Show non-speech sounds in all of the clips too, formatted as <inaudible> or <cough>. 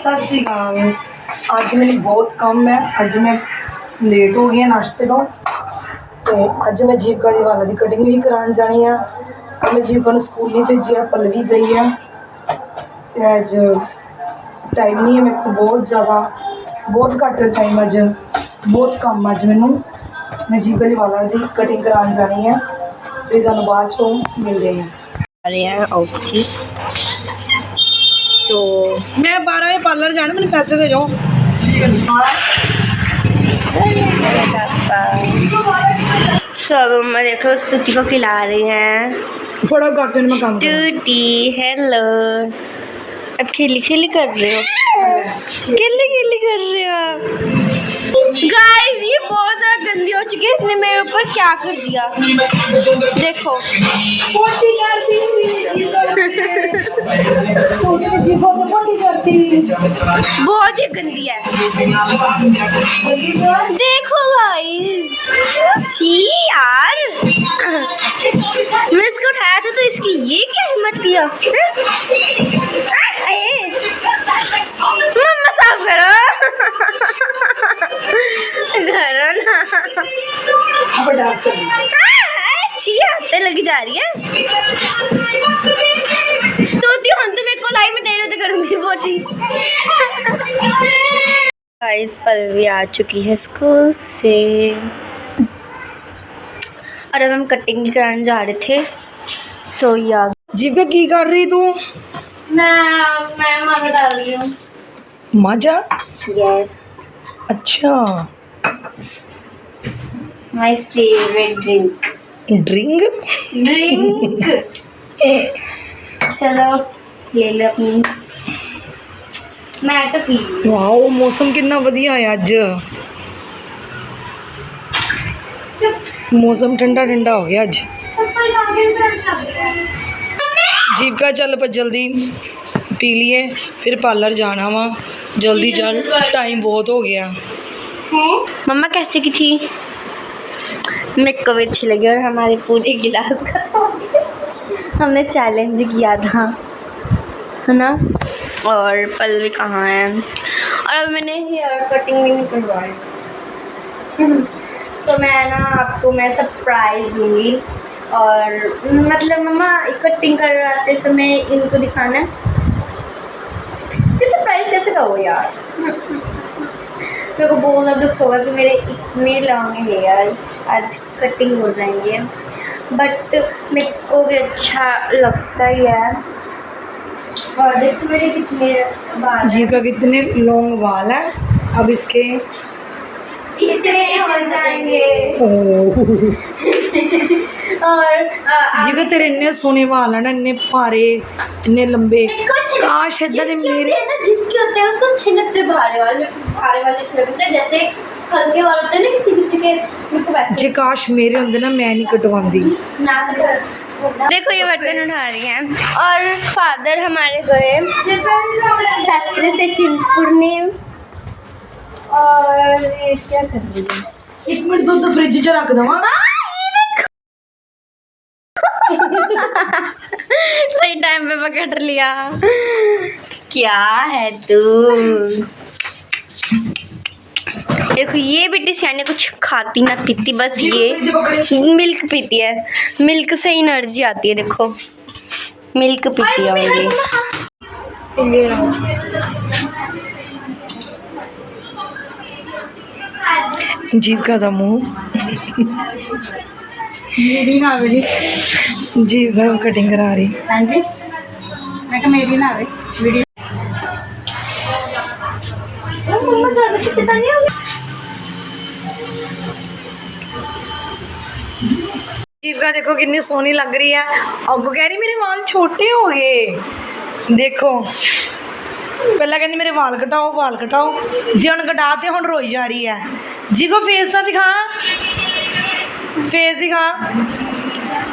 ਸਤਿ ਸ਼੍ਰੀ ਅਕਾਲ। ਅੱਜ ਮੈਨੂੰ ਬਹੁਤ ਕੰਮ ਹੈ। ਅੱਜ ਮੈਂ ਲੇਟ ਹੋ ਗਈ ਹਾਂ ਨਾਸ਼ਤੇ ਤੋਂ। ਤੇ ਅੱਜ ਮੈਂ ਜੀਵਕਾ ਦੀ ਵਾਲਾ ਦੀ ਕਟਿੰਗ ਵੀ ਕਰਾਉਣ ਜਾਣੀ ਆ। ਮੈਂ ਜੀਵਕਾ ਨੂੰ ਸਕੂਲ ਨਹੀਂ ਭੇਜਿਆ ਪਲਵੀ ਗਈ ਆ। ਤੇ ਅੱਜ ਟਾਈਮ ਨਹੀਂ ਹੈ ਮੇਰੇ ਕੋਲ ਬਹੁਤ ਜ਼ਿਆਦਾ। ਬਹੁਤ ਘੱਟ ਟਾਈਮ ਅੱਜ। ਬਹੁਤ ਕੰਮ ਅੱਜ ਮੈਨੂੰ। ਮੈਂ ਜੀਵਕਾ ਦੀ ਵਾਲਾ ਦੀ ਕਟਿੰਗ ਕਰਾਉਣ ਜਾਣੀ ਆ। ਫਿਰ ਤੁਹਾਨੂੰ ਬਾਅਦ ਚੋਂ ਮਿਲਦੇ ਆ। ਰਹੇ ਹਾਂ ਆਫਿਸ तो मैं बारह बजे पार्लर जाने मैंने पैसे दे जाओ। सब मैं देखो स्तुति को खिला रही हैं। स्तुति हेलो अब खेली खेली कर रहे हो? खेली खेली कर रहे हो गाइस गंदी हो चुकी है, इसने मेरे ऊपर क्या कर दिया? देखो। बहुत ही गंदी है। देखो छी, यार। मैं इसको उठाया था तो इसकी ये क्या हिम्मत किया? मम्मा साफ़ करो। मज़ाक लगी जा रही है पलवी आ चुकी है स्कूल से। और अब हम कटिंग कराने जा रहे थे। सो या जीविका की कर रही तू? मैं मैं डाल रही हूँ। यस अच्छा। My favourite drink drink drink <laughs> चलो ले लो अपनी मैं तो पी ली। ਵਾਓ ਮੌਸਮ ਕਿੰਨਾ ਵਧੀਆ ਹੈ ਅੱਜ ਮੌਸਮ ਠੰਡਾ ਠੰਡਾ ਹੋ ਗਿਆ ਅੱਜ ਜੀਵਕਾ ਚੱਲ ਪਰ ਜਲਦੀ ਪੀ ਲਈਏ ਫਿਰ ਪਾਰਲਰ ਜਾਣਾ ਵਾ ਜਲਦੀ ਚੱਲ <laughs> ਟਾਈਮ ਬਹੁਤ ਹੋ ਗਿਆ मम्मा कैसे की थी मेरे को अच्छी लगी और हमारे पूरे गिलास का हमने चैलेंज किया था, है ना? और पल भी कहाँ है? और अब मैंने हेयर कटिंग भी नहीं करवाई। <laughs> सो मैं ना आपको मैं सरप्राइज़ दूँगी। और मतलब मम्मा कटिंग करवाते समय इनको दिखाना। है सरप्राइज़ कैसे कहो यार? मेरे को बहुत दुख होगा कि मेरे इतने लॉन्ग हेयर आज कटिंग हो जाएँगे। बट मेरे को भी अच्छा लगता ही है। और देखो तो मेरे कितने बाल जी का कितने लॉन्ग बाल है। अब इसके इतने हो तो जाएँगे। और जी का तेरे इन्ने सोने बाल है ना इन्ने पारे इन्ने लंबे। काश इदा मेरे जिसके होते हैं उसको छिनकते भारे वाले। खाने वाले अच्छे लगते हैं जैसे हल्के वाले होते हैं ना किसी किसी के जे काश मेरे होंगे ना मैं नहीं कटवाती। देखो ये बर्तन उठा रही हैं। और फादर हमारे गए। फैक्ट्री से चिंतपुरनी और ये क्या कर रही है? एक मिनट दूध तो फ्रिज च रख दवा हाँ। हाँ, सही टाइम पे पकड़ लिया। क्या है तू? देखो ये बेटी सियाने कुछ खाती ना पीती बस ये मिल्क पीती है। मिल्क से एनर्जी आती है देखो। मिल्क पीती है ये जीव का था मुँह। जीव का कटिंग करा रही। मैं मेरी ना वीडियो। तो ਕਿਹਾ ਮੇਰੀ ਨਾ ਆਵੇ ਵੀਡੀਓ मम्मा ज़्यादा छुट्टी तो नहीं होगी ਜੀਵਕਾ ਦੇਖੋ ਕਿੰਨੀ ਸੋਹਣੀ ਲੱਗ ਰਹੀ ਹੈ ਅੱਗੋਂ ਕਹਿ ਰਹੀ ਮੇਰੇ ਵਾਲ ਛੋਟੇ ਹੋ ਗਏ ਦੇਖੋ ਪਹਿਲਾਂ ਕਹਿੰਦੀ ਮੇਰੇ ਵਾਲ ਕਟਾਓ ਵਾਲ ਕਟਾਓ ਜੇ ਹੁਣ ਕਟਾ ਤੇ ਹੁਣ ਰੋਈ ਜਾ ਰਹੀ ਹੈ ਜੀਗੋ ਫੇਸ ਤਾਂ ਦਿਖਾ ਫੇਸ ਦਿਖਾ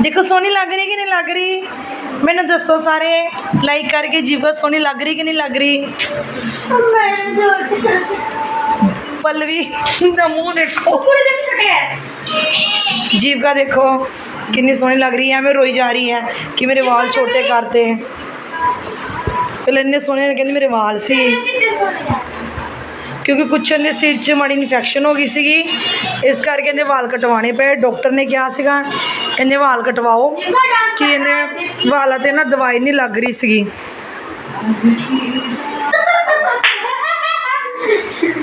ਦੇਖੋ ਸੋਹਣੀ ਲੱਗ ਰਹੀ ਕਿ ਨਹੀਂ ਲੱਗ ਰਹੀ ਮੈਨੂੰ ਦੱਸੋ ਸਾਰੇ ਲਾਈਕ ਕਰਕੇ ਜੀਵਕਾ ਸੋਹਣੀ ਲੱਗ ਰਹੀ ਕਿ ਨਹੀਂ ਲੱਗ ਰਹੀ मैंने जो ਪਲਵੀ ਦਾ ਮੂੰਹ ਦੇਖੋ पूरे दिन छुटे हैं जीविका देखो कितनी सोहनी लग रही है हमें रोई जा रही है कि मेरे वाल छोटे करते हैं ਪਹਿਲਾਂ ਇੰਨੇ ਸੋਹਣੇ ਕਹਿੰਦੇ ਮੇਰੇ ਵਾਲ ਸੀ ਕਿਉਂਕਿ ਕੁਛ ਦੇ ਸਿਰ 'ਚ ਮਾੜੀ ਇਨਫੈਕਸ਼ਨ ਹੋ ਗਈ ਸੀਗੀ ਇਸ ਕਰਕੇ ਇਹਦੇ ਵਾਲ ਕਟਵਾਉਣੇ ਪਏ ਡਾਕਟਰ ਨੇ ਕਿਹਾ ਸੀਗਾ ਕਹਿੰਦੇ ਵਾਲ ਕਟਵਾਓ ਕਿ ਇਹਦੇ ਵਾਲਾਂ ਤੇ ਨਾ ਦਵਾਈ ਨਹੀਂ ਲੱਗ ਰਹੀ ਸੀਗੀ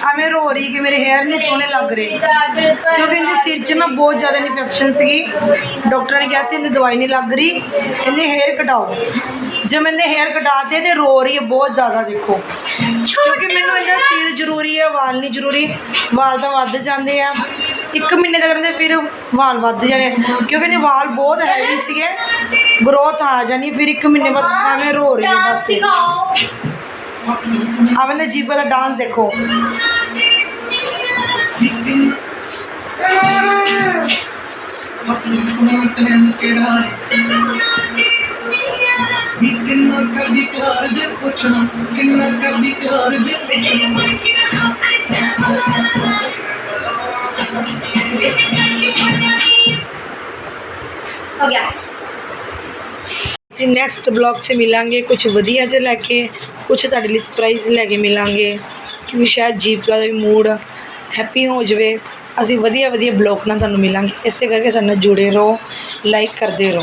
हमें रो रही कि मेरे हेयर नहीं सोने लग रहे क्योंकि इनके सिर च ना बहुत ज़्यादा इन्फेक्शन सी डॉक्टर ने कहा इन्हें दवाई नहीं लग रही इन्हें हेयर कटाओ जब मैंने हेयर कटाते तो रो रही है बहुत ज़्यादा देखो ਕਿਉਂਕਿ ਮੈਨੂੰ ਇਹਦਾ ਸਿਰ ਜ਼ਰੂਰੀ ਹੈ ਵਾਲ ਨਹੀਂ ਜ਼ਰੂਰੀ ਵਾਲ ਤਾਂ ਵੱਧ ਜਾਂਦੇ ਆ ਇੱਕ ਮਹੀਨੇ ਤੱਕ ਰਹਿੰਦੇ ਫਿਰ ਵਾਲ ਵੱਧ ਜਾਣੇ ਕਿਉਂਕਿ ਜੇ ਵਾਲ ਬਹੁਤ ਹੈਵੀ ਸੀਗੇ ਗਰੋਥ ਆ ਜਾਣੀ ਫਿਰ ਇੱਕ ਮਹੀਨੇ ਬਾਅਦ ਐਵੇਂ ਰੋ ਰਹੀ ਬਸ आमिर जीव वाला डांस देखो। हो गया। ਅਸੀਂ ਨੈਕਸਟ ਬਲੌਗ 'ਚ ਮਿਲਾਂਗੇ ਕੁਝ ਵਧੀਆ ਜਿਹਾ ਲੈ ਕੇ ਕੁਝ ਤੁਹਾਡੇ ਲਈ ਸਰਪ੍ਰਾਈਜ਼ ਲੈ ਕੇ ਮਿਲਾਂਗੇ, ਕਿਉਂਕਿ ਸ਼ਾਇਦ ਜੀਵਿਕਾ ਦਾ ਵੀ ਮੂਡ ਹੈਪੀ ਹੋ ਜਾਵੇ। ਅਸੀਂ ਵਧੀਆ ਵਧੀਆ ਬਲੌਗ ਨਾਲ ਤੁਹਾਨੂੰ ਮਿਲਾਂਗੇ। ਇਸੇ ਕਰਕੇ ਸਾਡੇ ਨਾਲ ਜੁੜੇ ਰਹੋ ਲਾਈਕ ਕਰਦੇ ਰਹੋ।